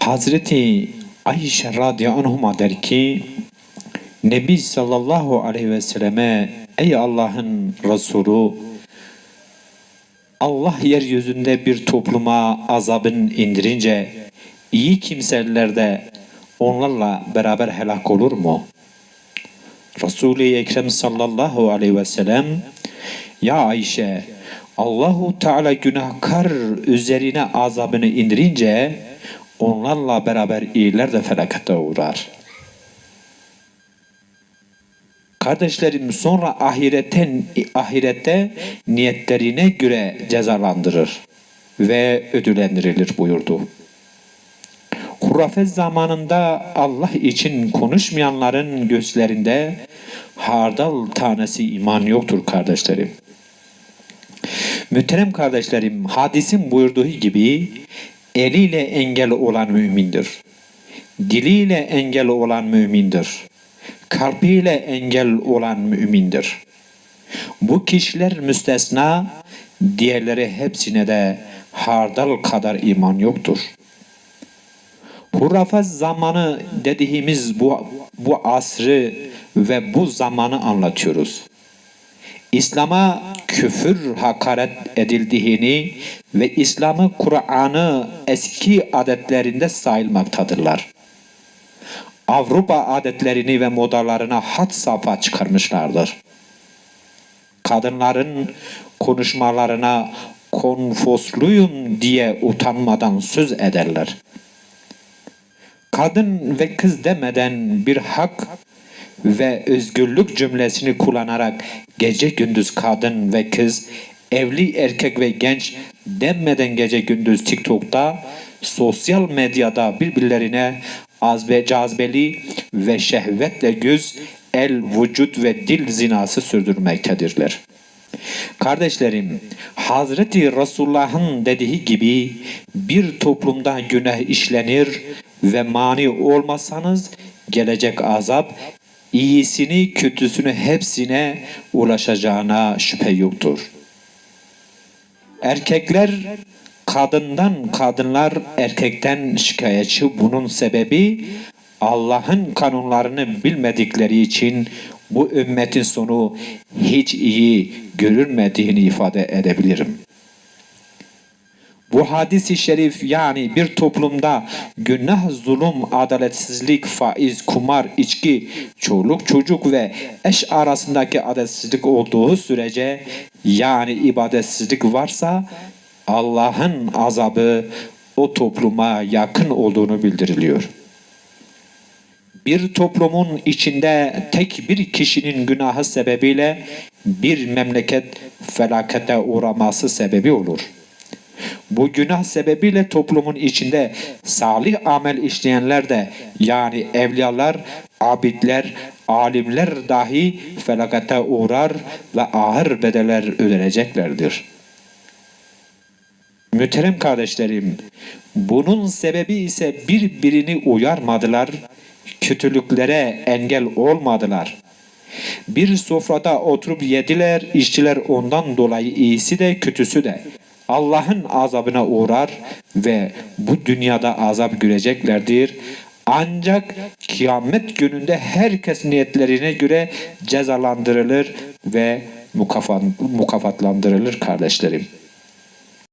Hazreti Ayşe radıyallahu anhuma der ki Nebi sallallahu aleyhi ve selleme ey Allah'ın Resulü Allah yeryüzünde bir topluma azabın indirince iyi kimseler de onlarla beraber helak olur mu? Resul-i Ekrem sallallahu aleyhi ve sellem Ya Ayşe Allahu Teala günahkar üzerine azabını indirince onlarla beraber iyiler de felakete uğrar. Kardeşlerim sonra ahiretten ahirette niyetlerine göre cezalandırır ve ödüllendirilir buyurdu. Hurafet zamanında Allah için konuşmayanların gözlerinde hardal tanesi iman yoktur kardeşlerim. Müterem kardeşlerim, hadisin buyurduğu gibi eliyle engel olan mümindir. Diliyle engel olan mümindir. Kalbiyle engel olan mümindir. Bu kişiler müstesna, diğerleri hepsine de hardal kadar iman yoktur. Hurafat zamanı dediğimiz bu, bu asrı ve bu zamanı anlatıyoruz. İslam'a küfür hakaret edildiğini ve İslam'ı Kur'an'ı eski adetlerinde sayılmaktadırlar. Avrupa adetlerini ve modalarına hat safa çıkarmışlardır. Kadınların konuşmalarına konfosluyum diye utanmadan söz ederler. Kadın ve kız demeden bir hak ve özgürlük cümlesini kullanarak gece gündüz kadın ve kız, evli erkek ve genç demeden gece gündüz TikTok'ta, sosyal medyada birbirlerine azbe cazbeli ve şehvetle göz, el, vücut ve dil zinası sürdürmektedirler. Kardeşlerim, Hazreti Resulullah'ın dediği gibi bir toplumda günah işlenir ve mani olmasanız gelecek azap iyisini kötüsünü hepsine ulaşacağına şüphe yoktur. Erkekler kadından, kadınlar erkekten şikayetçi. Bunun sebebi Allah'ın kanunlarını bilmedikleri için bu ümmetin sonu hiç iyi görülmediğini ifade edebilirim. Bu hadisi şerif yani bir toplumda günah, zulüm, adaletsizlik, faiz, kumar, içki, çoluk, çocuk ve eş arasındaki adaletsizlik olduğu sürece yani ibadetsizlik varsa Allah'ın azabı o topluma yakın olduğunu bildiriliyor. Bir toplumun içinde tek bir kişinin günahı sebebiyle bir memleket felakete uğraması sebebi olur. Bu günah sebebiyle toplumun içinde salih amel işleyenler de yani evliyalar, abidler, alimler dahi felakete uğrar ve ağır bedeller ödeneceklerdir. Müterem kardeşlerim, bunun sebebi ise birbirini uyarmadılar, kötülüklere engel olmadılar. Bir sofrada oturup yediler, içtiler ondan dolayı iyisi de kötüsü de. Allah'ın azabına uğrar ve bu dünyada azap göreceklerdir. Ancak kıyamet gününde herkes niyetlerine göre cezalandırılır ve mukafat, mukafatlandırılır kardeşlerim.